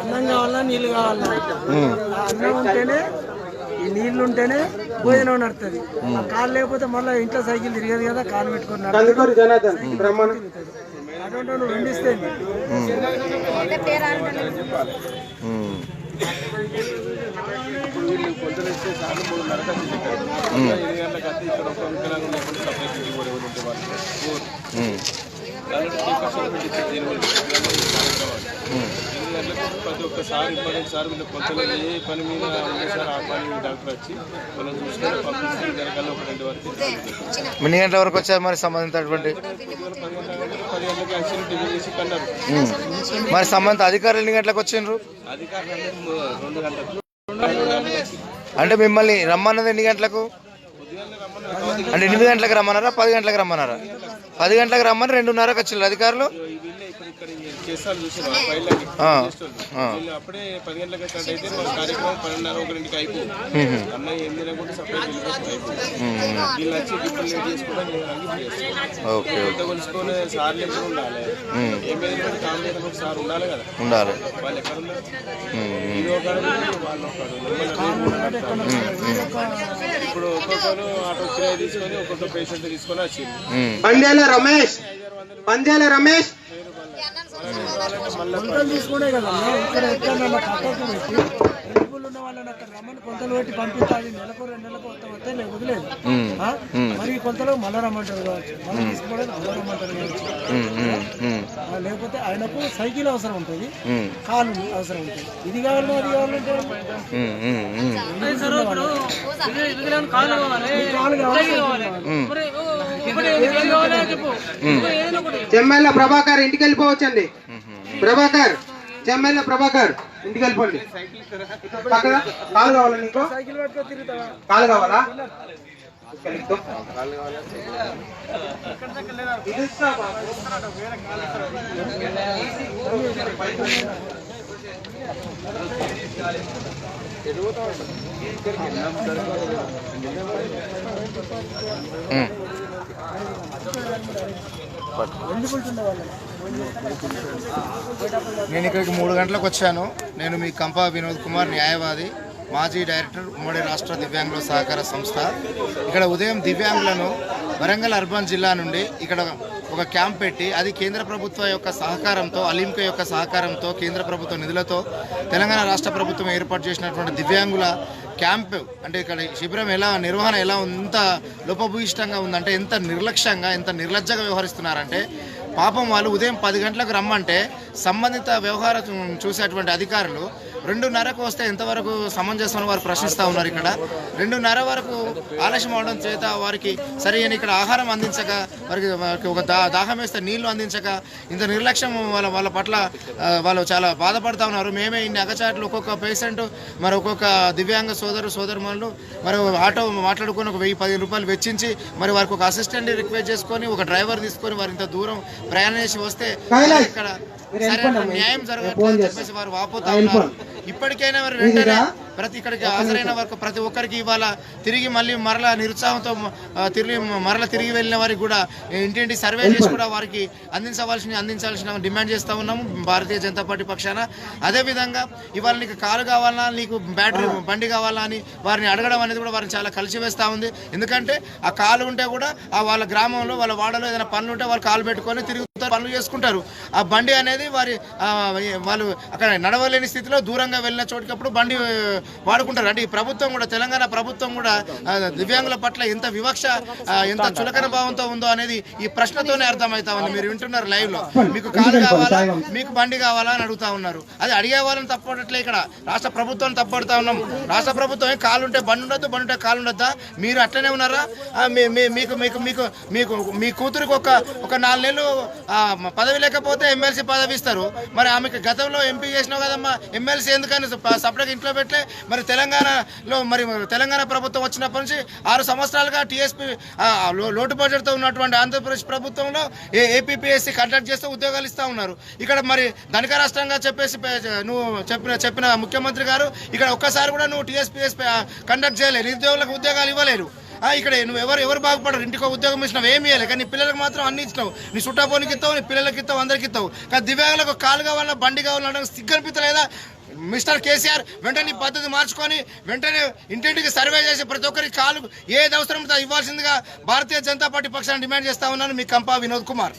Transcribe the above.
అన్నం కావాలా నీళ్ళు కావాలా? అన్నం ఉంటేనే ఈ నీళ్ళు ఉంటేనే భోజనం నడుతుంది. కాలు లేకపోతే మళ్ళీ ఇంట్లో సైకిల్ తిరిగేది కదా కాలు పెట్టుకొని అటువంటి రెండు ఇస్తే. ప్రతి ఒక్కసారి ఇంపార్టెంట్ సార్ వీళ్ళు కొంచెం ఏ పని మీద సార్ ఆ పని డాక్టర్ వచ్చి మనం పంపిస్తే జరగాలి ఒక రెండు వరకు ఎన్ని గంటల వరకు వచ్చారు మరి సంబంధించినటువంటి పది గంటలకు పది గంటలకు యాక్సిడెంట్ టిఫిన్ చేసి కన్నారు ఉమ్. మరి సంబంధిత అధికారులు ఎన్ని గంటలకు వచ్చిండ్రు అధికారులు రెండు గంటలకు అంటే మిమ్మల్ని రమ్మన్నది ఎన్ని గంటలకు అంటే ఎనిమిది గంటలకు రమ్మన్నారా? పది గంటలకు రమ్మన్నారా? పది గంటలకు రమ్మని రెండున్నరకు వచ్చిండ్రు అధికారులు? అప్పుడే పది గంటలకు స్టార్ట్ అయితే కార్యక్రమం పన్నెండున్నర ఒకరింటికి అన్నయ్య ఎనిమిది కూడా సపరేట్ వీళ్ళు వచ్చి లేట్ ఓకే కొలుసుకొని ఎప్పుడు ఉండాలి. ఏమైనా కూడా కామ్ చేయడం ఒక సార్ ఉండాలి కదా. ఉండాలి. వాళ్ళు ఎక్కడ ఉన్నారు? ఇప్పుడు ఒక్కొక్కరు ఆటో కిరాయి తీసుకొని ఒక్కొక్క పేషెంట్ తీసుకొని వచ్చింది. పందేల రమేష్ పందేల రమేష్. కొంతలు ఉన్న వాళ్ళని అక్కడ రమ్మని కొంతలు పెట్టి పంపిస్తాది నెలకు రెండు నెలలకు వస్తే వస్తే నేను వదిలేదు? మరి కొంతలో మళ్ళా రమ్మంటారు కావచ్చు. మళ్ళీ తీసుకోవడానికి మళ్ళా రమ్మంటారు కావచ్చు. లేకపోతే ఆయనకు సైకిల్ అవసరం ఉంటుంది. కాలు అవసరం ఉంటుంది. ఇది కావాలి అది కావాలంటే. చెమ్మెల్ల ప్రభాకర్ ఇంటికి వెళ్ళిపోవచ్చండి ప్రభాకర్ చెమ్మెల్ల ప్రభాకర్. ఇంటికి వెళ్ళిపోండి. పక్కన కాలు కావాలా నీకు? సైకిల్ కాలు కావాలా? ఇక్కడ ఇది నేను ఇక్కడికి మూడు గంటలకు వచ్చాను. నేను మీ కంపా వినోద్ కుమార్ న్యాయవాది మాజీ డైరెక్టర్ ఉమ్మడి రాష్ట్ర దివ్యాంగుల సహకార సంస్థ. ఇక్కడ ఉదయం దివ్యాంగులను వరంగల్ అర్బన్ జిల్లా నుండి ఇక్కడ ఒక క్యాంప్ పెట్టి అది కేంద్ర ప్రభుత్వ యొక్క సహకారంతో అలింక యొక్క సహకారంతో కేంద్ర ప్రభుత్వ నిధులతో తెలంగాణ రాష్ట్ర ప్రభుత్వం ఏర్పాటు చేసినటువంటి దివ్యాంగుల క్యాంప్ అంటే ఇక్కడ శిబిరం ఎలా నిర్వహణ ఎలా ఎంత లోపభూయిష్టంగా ఉందంటే ఎంత నిర్లక్ష్యంగా ఎంత నిర్లజ్జగా వ్యవహరిస్తున్నారంటే పాపం వాళ్ళు ఉదయం పది గంటలకు రమ్మంటే సంబంధిత వ్యవహారం చూసేటువంటి అధికారులు రెండున్నరకు వస్తే ఎంతవరకు సమంజసం వారు ప్రశ్నిస్తూ ఉన్నారు ఇక్కడ రెండున్నర వరకు ఆలస్యం అవడం చేత వారికి సరైన ఇక్కడ ఆహారం అందించక వారికి వారికి ఒక దా దాహం వేస్తే నీళ్ళు అందించక ఇంత నిర్లక్ష్యం వాళ్ళ వాళ్ళ పట్ల వాళ్ళు చాలా బాధపడతా ఉన్నారు మేమే ఇన్ని అగచాట్లు ఒక్కొక్క పేషెంట్ మరి ఒక్కొక్క దివ్యాంగ సోదరు సోదరుమణులు మరి ఆటో మాట్లాడుకొని ఒక వెయ్యి పదిహేను రూపాయలు వెచ్చించి మరి వారికి ఒక అసిస్టెంట్ రిక్వెస్ట్ చేసుకొని ఒక డ్రైవర్ తీసుకొని వారు ఇంత దూరం ప్రయాణం చేసి వస్తే ఇక్కడ. న్యాయం జరగట్లేదు అని. చెప్పేసి వారు వాపోతా ఉన్నారు. ఇప్పటికైనా మరి వెంటనే? ప్రతి ఇక్కడికి హాజరైన వరకు ప్రతి ఒక్కరికి ఇవాళ తిరిగి మళ్ళీ మరలా నిరుత్సాహంతో తిరిగి మరలా తిరిగి వెళ్ళిన వారికి కూడా ఇంటింటి సర్వే చేసి కూడా వారికి అందించవలసిన అందించాల్సిన డిమాండ్ చేస్తూ ఉన్నాము భారతీయ జనతా పార్టీ పక్షాన. అదేవిధంగా ఇవాళ నీకు కారు కావాలా నీకు బ్యాటరీ బండి కావాలా అని వారిని అడగడం అనేది కూడా వారిని చాలా కలిసివేస్తూ ఉంది. ఎందుకంటే ఆ కాలు ఉంటే కూడా ఆ వాళ్ళ గ్రామంలో వాళ్ళ వాడలో ఏదైనా పనులు ఉంటే వాళ్ళు కాలు పెట్టుకొని పనులు చేసుకుంటారు. ఆ బండి అనేది వారి వాళ్ళు అక్కడ నడవలేని స్థితిలో దూరంగా వెళ్ళిన చోటికప్పుడు బండి వాడుకుంటారు. అంటే ఈ ప్రభుత్వం కూడా తెలంగాణ ప్రభుత్వం కూడా దివ్యాంగుల పట్ల ఎంత వివక్ష ఎంత చులకన భావంతో ఉందో అనేది ఈ ప్రశ్నతోనే అర్థమవుతా ఉంది. మీరు వింటున్నారు లైవ్లో మీకు కారు కావాలా? మీకు బండి కావాలా అని అడుగుతా ఉన్నారు. అది అడిగే వాళ్ళని తప్పట్లే ఇక్కడ. రాష్ట్ర ప్రభుత్వం తప్పడుతా ఉన్నాం. రాష్ట్ర ప్రభుత్వం కాలు ఉంటే బండి ఉండొద్దు? బండి ఉంటే కాలు ఉండొద్దా? మీరు అట్లనే ఉన్నారా? మీకు మీకు మీకు మీకు మీ కూతురికి ఒక ఒక నాలుగు నెలలు పదవి లేకపోతే ఎమ్మెల్సీ పదవి ఇస్తారు మరి ఆమెకి గతంలో ఎంపీ చేసినావు కదమ్మా ఎమ్మెల్సీ ఎందుకని సపరేట్ ఇంట్లో పెట్టలే? మరి తెలంగాణలో మరి తెలంగాణ ప్రభుత్వం వచ్చినప్పటి నుంచి ఆరు సంవత్సరాలుగా టీఎస్పీ లోటు బడ్జెట్తో ఉన్నటువంటి ఆంధ్రప్రదేశ్ ప్రభుత్వంలో ఏ ఏపీపీఎస్సీ కండక్ట్ చేస్తూ ఉద్యోగాలు ఇస్తూ ఉన్నారు. ఇక్కడ మరి ధనిక రాష్ట్రంగా చెప్పేసి నువ్వు చెప్పిన చెప్పిన ముఖ్యమంత్రి గారు ఇక్కడ ఒక్కసారి కూడా నువ్వు టీఎస్పీఎస్ కండక్ట్ చేయలేదు. నిరుద్యోగులకు ఉద్యోగాలు ఇవ్వలేరు ఇక్కడ నువ్వు ఎవరు ఎవరు బాగుపడరు. ఇంటికి ఉద్యోగం ఇచ్చినావు ఏమి ఇవ్వాలి కానీ నీ పిల్లలకు మాత్రం అన్ని ఇచ్చినావు. నీ చుట్టాపోనికి ఇస్తావు నీ పిల్లలకి ఇస్తావు అందరికి ఇస్తావు. కానీ దివ్యాంగులకు కాలు కావాలన్నా బండి కావాలన్నా సిగ్గు అనిపించలేదా మిస్టర్ కేసీఆర్ వెంటనే పద్ధతి మార్చుకొని వెంటనే ఇంటింటికి సర్వే చేసి ప్రతి ఒక్కరికి కాలు ఏది అవసరం ఇవ్వాల్సిందిగా భారతీయ జనతా పార్టీ పక్షాన్ని డిమాండ్ చేస్తా ఉన్నాను మీ కంపా వినోద్ కుమార్.